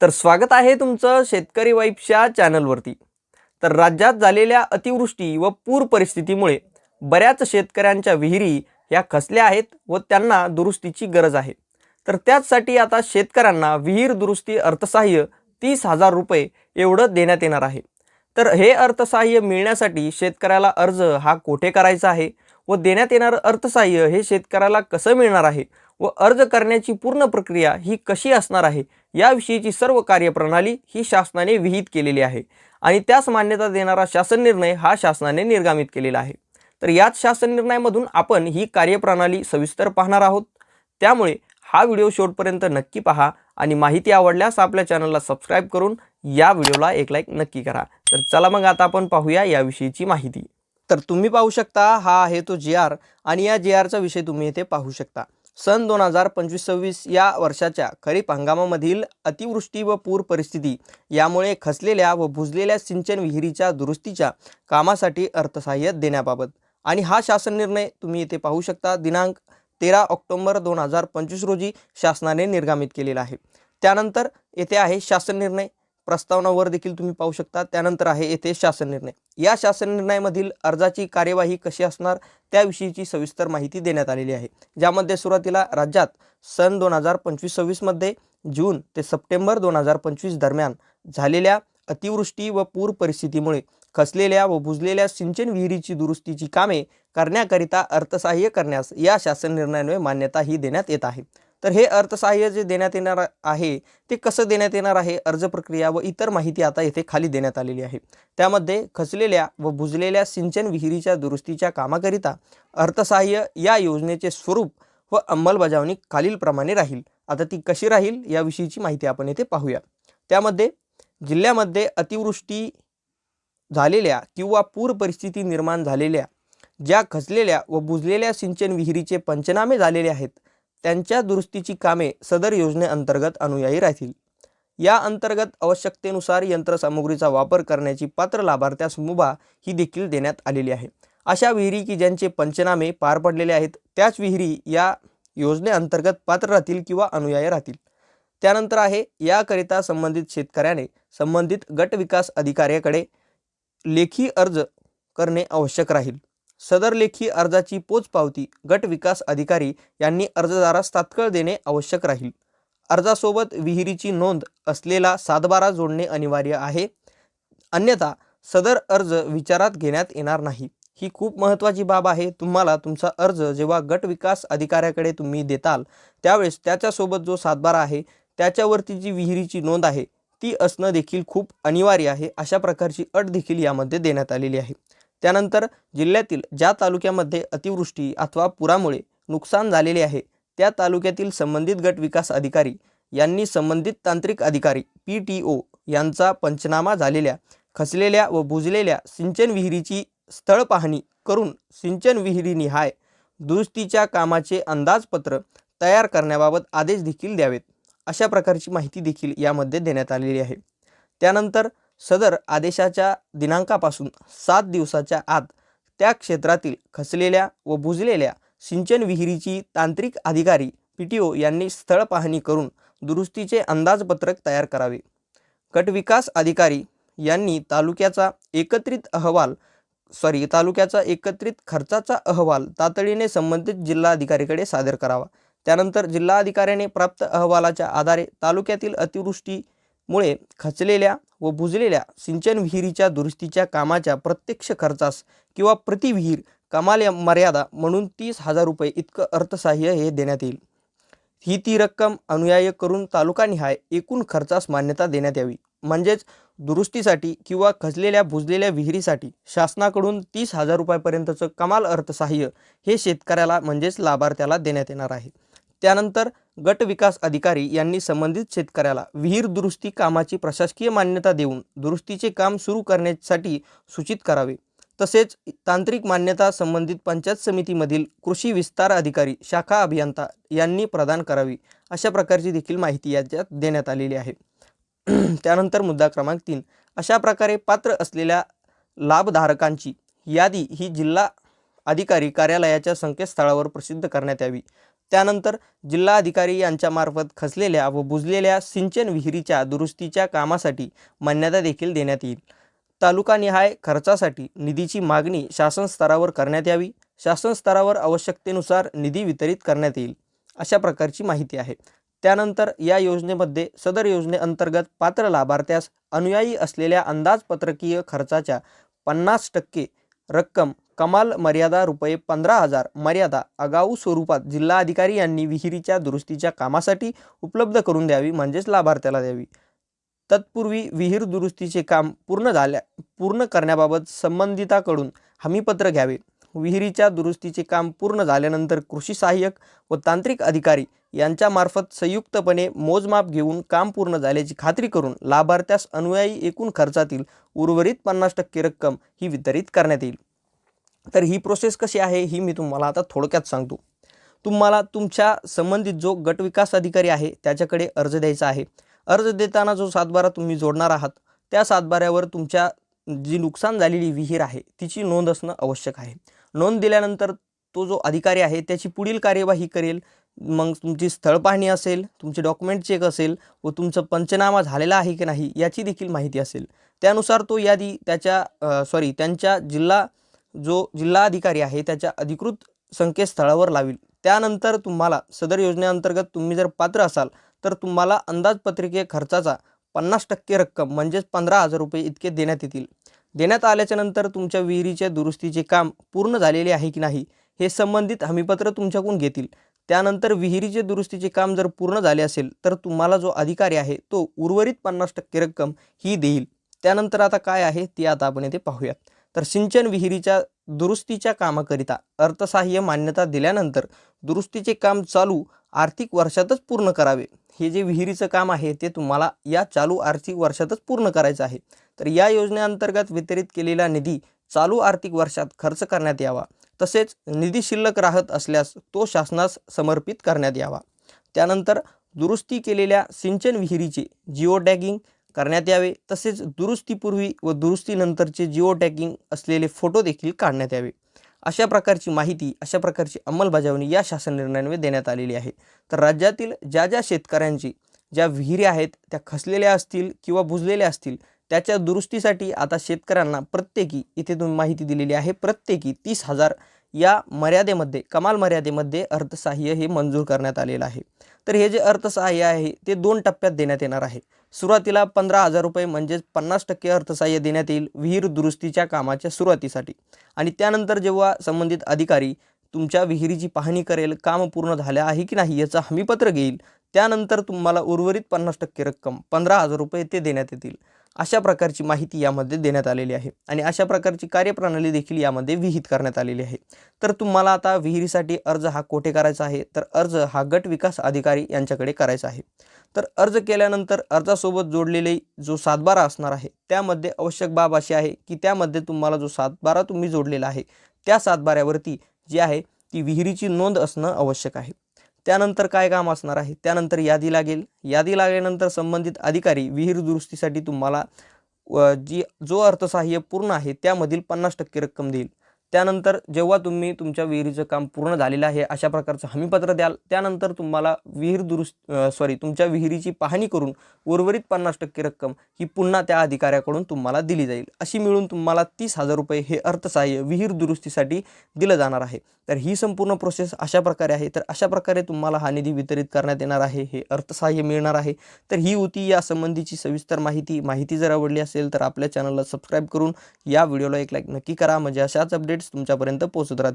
तर स्वागत आहे तुमचं शेतकरी वाईफच्या चॅनलवरती. तर राज्यात झालेल्या अतिवृष्टी व पूर परिस्थितीमुळे बऱ्याच शेतकऱ्यांच्या विहिरी या खसल्या आहेत व त्यांना दुरुस्तीची गरज आहे. तर त्याचसाठी आता शेतकऱ्यांना विहीर दुरुस्ती अर्थसहाय्य तीस हजार रुपये एवढं देण्यात येणार आहे. तर हे अर्थसहाय्य मिळण्यासाठी शेतकऱ्याला अर्ज हा कोठे करायचा आहे व देण्यात येणारं अर्थसहाय्य हे शेतकऱ्याला कसं मिळणार आहे व अर्ज करण्याची पूर्ण प्रक्रिया ही कशी असणार आहे याविषयीची सर्व कार्यप्रणाली ही शासनाने विहित केलेली आहे आणि त्यास मान्यता देणारा शासन निर्णय हा शासनाने निर्गामित केलेला आहे. तर याच शासन निर्णयामधून आपण ही कार्यप्रणाली सविस्तर पाहणार आहोत. त्यामुळे हा व्हिडिओ शेवटपर्यंत नक्की पहा आणि माहिती आवडल्यास आपल्या चॅनलला सबस्क्राईब करून या व्हिडिओला एक लाईक नक्की करा. तर चला मग आता आपण पाहूया याविषयीची माहिती. तर तुम्ही पाहू शकता हा आहे तो जे आर आणि या जे आरचा विषय तुम्ही इथे पाहू शकता. सन दोन हजार पंचवीस सव्वीस या वर्षाच्या खरीप हंगामामधील अतिवृष्टी व पूर परिस्थिती यामुळे खचलेल्या व भुजलेल्या सिंचन विहिरीच्या दुरुस्तीच्या कामासाठी अर्थसहाय्य देण्याबाबत. आणि हा शासन निर्णय तुम्ही येथे पाहू शकता. दिनांक तेरा ऑक्टोंबर दोन हजार पंचवीस रोजी शासनाने निर्गमित केलेला आहे. त्यानंतर येथे आहे शासन निर्णय. प्रस्तावनावर देखील तुम्ही पाहू शकता. त्यानंतर आहे येथे शासन निर्णय. या शासन निर्णयामधील अर्जाची कार्यवाही कशी असणार त्याविषयीची सविस्तर माहिती देण्यात आलेली आहे. ज्यामध्ये सुरुवातीला राज्यात सन दोन हजार पंचवीस सव्वीसमध्ये जून ते सप्टेंबर दोन हजार पंचवीस दरम्यान झालेल्या अतिवृष्टी व पूर परिस्थितीमुळे खसलेल्या व बुजलेल्या सिंचन विहिरीची दुरुस्तीची कामे करण्याकरिता अर्थसहाय्य करण्यास या शासन निर्णयामुळे मान्यता ही देण्यात येत आहे. तर हे अर्थसहाय्य जे देण्यात येणार आहे ते कसं देण्यात येणार आहे? अर्ज प्रक्रिया व इतर माहिती आता येथे खाली देण्यात आलेली आहे. त्यामध्ये खचलेल्या व बुजलेल्या सिंचन विहिरीच्या दुरुस्तीच्या कामाकरिता अर्थसहाय्य या योजनेचे स्वरूप व अंमलबजावणी खालीलप्रमाणे राहील. आता ती कशी राहील याविषयीची माहिती आपण येथे पाहूया. त्यामध्ये जिल्ह्यामध्ये अतिवृष्टी झालेल्या किंवा पूर परिस्थिती निर्माण झालेल्या ज्या खचलेल्या व बुजलेल्या सिंचन विहिरीचे पंचनामे झालेले आहेत त्यांच्या दुरुस्तीची कामे सदर योजनेअंतर्गत अनुयायी राहतील. या अंतर्गत आवश्यकतेनुसार यंत्रसामुग्रीचा वापर करण्याची पात्र लाभार्थ्यास मुभा ही देखील देण्यात आलेली आहे. अशा विहिरी की ज्यांचे पंचनामे पार पडलेले आहेत त्याच विहिरी या योजनेअंतर्गत पात्र राहतील किंवा अनुयायी राहतील. त्यानंतर आहे याकरिता संबंधित शेतकऱ्याने संबंधित गट विकास अधिकाऱ्याकडे लेखी अर्ज करणे आवश्यक राहील. सदर लेखी अर्जाची पोचपावती गट विकास अधिकारी यांनी अर्जदारास तात्काळ देणे आवश्यक राहील. अर्जासोबत विहिरीची नोंद असलेला सातबारा जोडणे अनिवार्य आहे. अन्यथा सदर अर्ज विचारात घेण्यात येणार नाही. ही खूप महत्त्वाची बाब आहे. तुम्हाला तुमचा अर्ज जेव्हा गट विकास अधिकाऱ्याकडे तुम्ही देताल त्यावेळेस त्याच्यासोबत जो सातबारा आहे त्याच्यावरती जी विहिरीची नोंद आहे ती असणं देखील खूप अनिवार्य आहे. अशा प्रकारची अट देखील यामध्ये देण्यात आलेली आहे. त्यानंतर जिल्ह्यातील ज्या तालुक्यामध्ये अतिवृष्टी अथवा पुरामुळे नुकसान झालेले आहे त्या तालुक्यातील संबंधित गट विकास अधिकारी यांनी संबंधित तांत्रिक अधिकारी पी टी ओ यांचा पंचनामा झालेल्या खचलेल्या व बुजलेल्या सिंचन विहिरीची स्थळ पाहणी करून सिंचन विहिरीनिहाय दुरुस्तीच्या कामाचे अंदाजपत्र तयार करण्याबाबत आदेश देखील द्यावेत अशा प्रकारची माहिती देखील यामध्ये देण्यात आलेली आहे. त्यानंतर सदर आदेशाच्या दिनांकापासून सात दिवसाच्या आत त्या क्षेत्रातील खचलेल्या व बुजलेल्या सिंचन विहिरीची तांत्रिक अधिकारी पी टी ओ यांनी स्थळ पाहणी करून दुरुस्तीचे अंदाजपत्रक तयार करावे. गटविकास अधिकारी यांनी तालुक्याचा एकत्रित अहवाल सॉरी तालुक्याचा एकत्रित खर्चाचा अहवाल तातडीने संबंधित जिल्हाधिकारीकडे सादर करावा. त्यानंतर जिल्हाधिकाऱ्याने प्राप्त अहवालाच्या आधारे तालुक्यातील अतिवृष्टीमुळे खचलेल्या व बुजलेल्या सिंचन विहिरीच्या दुरुस्तीच्या कामाच्या प्रत्यक्ष खर्चास किंवा प्रतिविहीर कमाल मर्यादा म्हणून तीस हजार रुपये इतकं अर्थसहाय्य हे देण्यात येईल. ही ती रक्कम अनुयाय करून तालुकानिहाय एकूण खर्चास मान्यता देण्यात यावी. म्हणजेच दुरुस्तीसाठी किंवा खचलेल्या बुजलेल्या विहिरीसाठी शासनाकडून तीस हजार रुपयापर्यंतचं कमाल अर्थसहाय्य हे शेतकऱ्याला म्हणजेच लाभार्थ्याला देण्यात येणार आहे. त्यानंतर गट विकास अधिकारी यांनी संबंधित शेतकऱ्याला विहीर दुरुस्ती कामाची प्रशासकीय मान्यता देऊन दुरुस्तीचे काम सुरू करण्यासाठी सूचित करावे. तसेच तांत्रिक मान्यता संबंधित पंचायत समितीमधील कृषी विस्तार अधिकारी शाखा अभियंता यांनी प्रदान करावी अशा प्रकारची देखील माहिती याच्यात देण्यात आलेली आहे. त्यानंतर मुद्दा क्रमांक तीन. अशा प्रकारे पात्र असलेल्या लाभधारकांची यादी ही जिल्हा अधिकारी कार्यालयाच्या संकेतस्थळावर प्रसिद्ध करण्यात यावी. त्यानंतर जिल्हाधिकारी यांच्यामार्फत खचलेल्या व बुजलेल्या सिंचन विहिरीच्या दुरुस्तीच्या कामासाठी मान्यता देखील देण्यात येईल. तालुकानिहाय खर्चासाठी निधीची मागणी शासन स्तरावर करण्यात यावी. शासन स्तरावर आवश्यकतेनुसार निधी वितरित करण्यात येईल अशा प्रकारची माहिती आहे. त्यानंतर या योजनेमध्ये सदर योजनेअंतर्गत पात्र लाभार्थ्यास अनुयायी असलेल्या अंदाजपत्रकीय खर्चाच्या पन्नास टक्के रक्कम कमाल मर्यादा रुपये पंधरा हजार मर्यादा आगाऊ स्वरूपात जिल्हाधिकारी यांनी विहिरीच्या दुरुस्तीच्या कामासाठी उपलब्ध करून द्यावी म्हणजेच लाभार्थ्याला द्यावी. तत्पूर्वी विहीर दुरुस्तीचे काम पूर्ण झाल्या पूर्ण करण्याबाबत संबंधिताकडून हमीपत्र घ्यावे. विहिरीच्या दुरुस्तीचे काम पूर्ण झाल्यानंतर कृषी सहाय्यक व तांत्रिक अधिकारी यांच्यामार्फत संयुक्तपणे मोजमाप घेऊन काम पूर्ण झाल्याची खात्री करून लाभार्थ्यास अनुयायी एकूण खर्चातील उर्वरित पन्नास टक्के रक्कम ही वितरित करण्यात येईल. तर ही प्रोसेस कशी आहे ही मी तुम्हाला आता थोडक्यात सांगतो. तुम्हाला तुमच्या संबंधित जो गट विकास अधिकारी आहे त्याच्याकडे अर्ज द्यायचा आहे. अर्ज देताना जो सातबारा तुम्ही जोडणार आहात त्या सातबाऱ्यावर तुमच्या जी नुकसान झालेली विहीर आहे तिची नोंद असणं आवश्यक आहे. नोंद दिल्यानंतर तो जो अधिकारी आहे त्याची पुढील कार्यवाही करेल. मग तुमची स्थळ पाहणी असेल तुमचे डॉक्युमेंट चेक असेल व तुमचं पंचनामा झालेला आहे की नाही याची देखील माहिती असेल. त्यानुसार तो यादी त्याच्या सॉरी त्यांच्या जिल्हा जो जिल्हा अधिकारी आहे त्याच्या अधिकृत संकेतस्थळावर लावील. त्यानंतर तुम्हाला सदर योजनेअंतर्गत तुम्ही जर पात्र असाल तर तुम्हाला अंदाजपत्रिके खर्चाचा पन्नास टक्के रक्कम म्हणजेच पंधरा हजार रुपये इतके देण्यात येतील. देण्यात आल्याच्यानंतर तुमच्या विहिरीच्या दुरुस्तीचे काम पूर्ण झालेले आहे की नाही हे संबंधित हमीपत्र तुमच्याकडून घेतील. त्यानंतर विहिरीचे दुरुस्तीचे काम जर पूर्ण झाले असेल तर तुम्हाला जो अधिकारी आहे तो उर्वरित पन्नास टक्के रक्कम ही देईल. त्यानंतर आता काय आहे ते आता आपण येथे पाहूयात तर सिंचन विहिरीच्या दुरुस्तीच्या कामाकरिता अर्थसहाय्य मान्यता दिल्यानंतर दुरुस्तीचे काम चालू आर्थिक वर्षातच पूर्ण करावे. हे जे विहिरीचं काम आहे ते तुम्हाला या चालू आर्थिक वर्षातच पूर्ण करायचं आहे. तर या योजनेअंतर्गत वितरित केलेला निधी चालू आर्थिक वर्षात खर्च करण्यात यावा. तसेच निधी शिल्लक राहत असल्यास तो शासनास समर्पित करण्यात यावा. त्यानंतर दुरुस्ती केलेल्या सिंचन विहिरीचे जिओ डॅगिंग करण्यात यावे. तसेच दुरुस्तीपूर्वी व दुरुस्तीनंतरचे जिओ टॅगिंग असलेले फोटो देखील काढण्यात यावे. अशा प्रकारची माहिती अशा प्रकारची अंमलबजावणी या शासन निर्णयाने देण्यात आलेली आहे. तर राज्यातील ज्या ज्या शेतकऱ्यांची ज्या विहिरी आहेत त्या खसलेल्या असतील किंवा बुजलेल्या असतील त्याच्या दुरुस्तीसाठी आता शेतकऱ्यांना प्रत्येकी इथे तुम्ही माहिती दिलेली आहे प्रत्येकी तीस हजार या मर्यादेमध्ये कमाल मर्यादेमध्ये अर्थसहाय्य हे मंजूर करण्यात आलेलं आहे. तर हे जे अर्थसहाय्य आहे ते दोन टप्प्यात देण्यात येणार आहे. सुरुवातीला पंधरा हजार रुपये म्हणजेच पन्नास टक्के अर्थसहाय्य देण्यात येईल विहीर दुरुस्तीच्या कामाच्या सुरुवातीसाठी. आणि त्यानंतर जेव्हा संबंधित अधिकारी तुमच्या विहिरीची पाहणी करेल काम पूर्ण झाले आहे की नाही याचं हमीपत्र घेईल त्यानंतर तुम्हाला उर्वरित पन्नास टक्के रक्कम पंधरा हजार रुपये ते देण्यात येतील. अशा प्रकारची माहिती यामध्ये देण्यात आलेली आहे. आणि अशा प्रकारची कार्यप्रणाली देखील यामध्ये विहित करण्यात आलेली आहे. तर तुम्हाला आता विहिरीसाठी अर्ज हा कोठे करायचा आहे? तर अर्ज हा गट विकास अधिकारी यांच्याकडे करायचा आहे. तर अर्ज केल्यानंतर अर्जासोबत जोडलेले जो सातबारा असणार आहे त्यामध्ये आवश्यक बाब अशी आहे की त्यामध्ये तुम्हाला जो सातबारा तुम्ही जोडलेला आहे त्या सातबाऱ्यावरती जी आहे ती विहिरीची नोंद असणं आवश्यक आहे. त्यानंतर काय काम असणार आहे? त्यानंतर यादी लागेल. यादी लागल्यानंतर संबंधित अधिकारी विहीर दुरुस्तीसाठी तुम्हाला जी जो अर्थसहाय्य पूर्ण आहे त्यामधील पन्नास टक्के रक्कम देईल. त्यानंतर जेव्हा तुम्ही तुमच्या विहिरीचं काम पूर्ण झालेलं आहे अशा प्रकारचं हमीपत्र द्याल. त्यानंतर तुम्हाला विहीर दुरुस्त सॉरी तुमच्या विहिरीची पाहणी करून उर्वरित पन्नास टक्के रक्कम ही पुन्हा त्या अधिकाऱ्याकडून तुम्हाला दिली जाईल. अशी मिळून तुम्हाला तीस हजार रुपये हे अर्थसहाय्य विहीर दुरुस्तीसाठी दिलं जाणार आहे. तर ही संपूर्ण प्रोसेस अशा प्रकारे आहे. तर अशा प्रकारे तुम्हाला हा निधी वितरित करण्यात येणार आहे. हे अर्थसहाय्य मिळणार आहे. तर ही होती या संबंधीची सविस्तर माहिती. माहिती जर आवडली असेल तर आपल्या चॅनलला सबस्क्राईब करून या व्हिडिओला एक लाईक नक्की करा. म्हणजे अशाच अपडेट अपडेट्स तुमच्यापर्यंत पोहोचत राहतील